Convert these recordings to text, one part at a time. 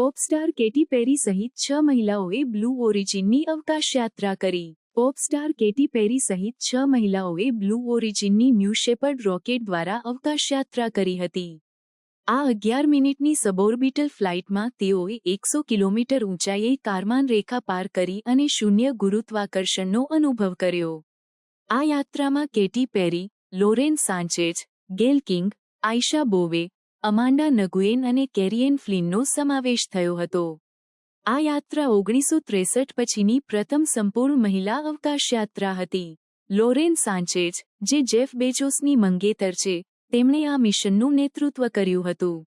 Pop star KT પેરી સહિત છ મહિલાઓએ બ્લુ ઓરિજિનની અવકાશયાત્રા કરી. પોપસ્ટાર કેટી પેરી સહિત છ મહિલાઓએ બ્લુ ઓરિજિનની ન્યૂ શેપર્ડ રોકેટ દ્વારા અવકાશયાત્રા કરી હતી. આ અગિયાર મિનિટની સબોર્બિટલ ફ્લાઇટમાં તેઓએ એકસો કિલોમીટર ઊંચાઈએ કારમાન રેખા પાર કરી અને શૂન્ય ગુરુત્વાકર્ષણનો અનુભવ કર્યો. આ યાત્રામાં Katy Perry Lauren Sanchez Gayle King Aisha Bowe Amanda Nguyen અને કેરિયન ફ્લિનનો સમાવેશ થયો હતો. આ યાત્રા ઓગણીસો ત્રેસઠ પછીની પ્રથમ સંપૂર્ણ મહિલા અવકાશયાત્રા હતી. લોરેન સાંચેજ, જે જેફ બેજોસની મંગેતર છે, તેમણે આ મિશનનું નેતૃત્વ કર્યું હતું.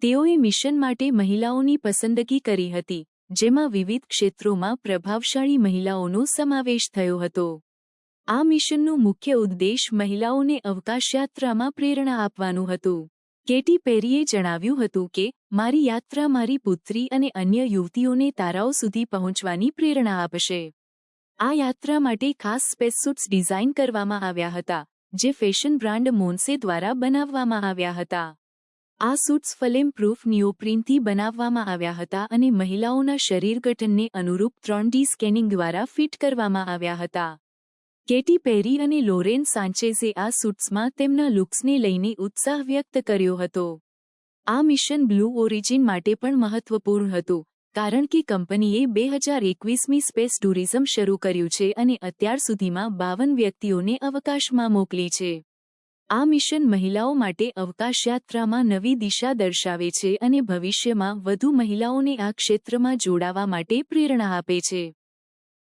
તેઓએ મિશન માટે મહિલાઓની પસંદગી કરી હતી, જેમાં વિવિધ ક્ષેત્રોમાં પ્રભાવશાળી મહિલાઓનો સમાવેશ થયો હતો. આ મિશનનું મુખ્ય ઉદ્દેશ મહિલાઓને અવકાશયાત્રામાં પ્રેરણા આપવાનું હતું. કેટી પેરીએ જણાવ્યું હતું કે, મારી યાત્રા મારી પુત્રી અને અન્ય યુવતીઓને તારાઓ સુધી પહોંચવાની પ્રેરણા આપશે. આ યાત્રા માટે ખાસ સ્પેસસૂટ્સ ડિઝાઇન કરવામાં આવ્યા હતા, જે ફેશન બ્રાન્ડ મોન્સે દ્વારા બનાવવામાં આવ્યા હતા. આ સૂટ્સ ફલેમ પ્રૂફ નિયોપ્રિનથી બનાવવામાં આવ્યા હતા અને મહિલાઓના શરીર ગઠનને અનુરૂપ ત્રણ ડી સ્કેનિંગ દ્વારા ફિટ કરવામાં આવ્યા હતા. કેટી પેરી અને લોરેન સાંચેઝે આ સૂટ્સમાં તેમના લુક્સને લઈને ઉત્સાહ વ્યક્ત કર્યો હતો. આ મિશન બ્લુ ઓરિજિન માટે પણ મહત્વપૂર્ણ હતું, કારણ કે કંપનીએ બે હજાર એકવીસમી સ્પેસ ટુરિઝમ શરૂ કર્યું છે અને અત્યાર સુધીમાં બાવન વ્યક્તિઓને અવકાશમાં મોકલી છે. આ મિશન મહિલાઓ માટે અવકાશયાત્રામાં નવી દિશા દર્શાવે છે અને ભવિષ્યમાં વધુ મહિલાઓને આ ક્ષેત્રમાં જોડાવા માટે પ્રેરણા આપે છે.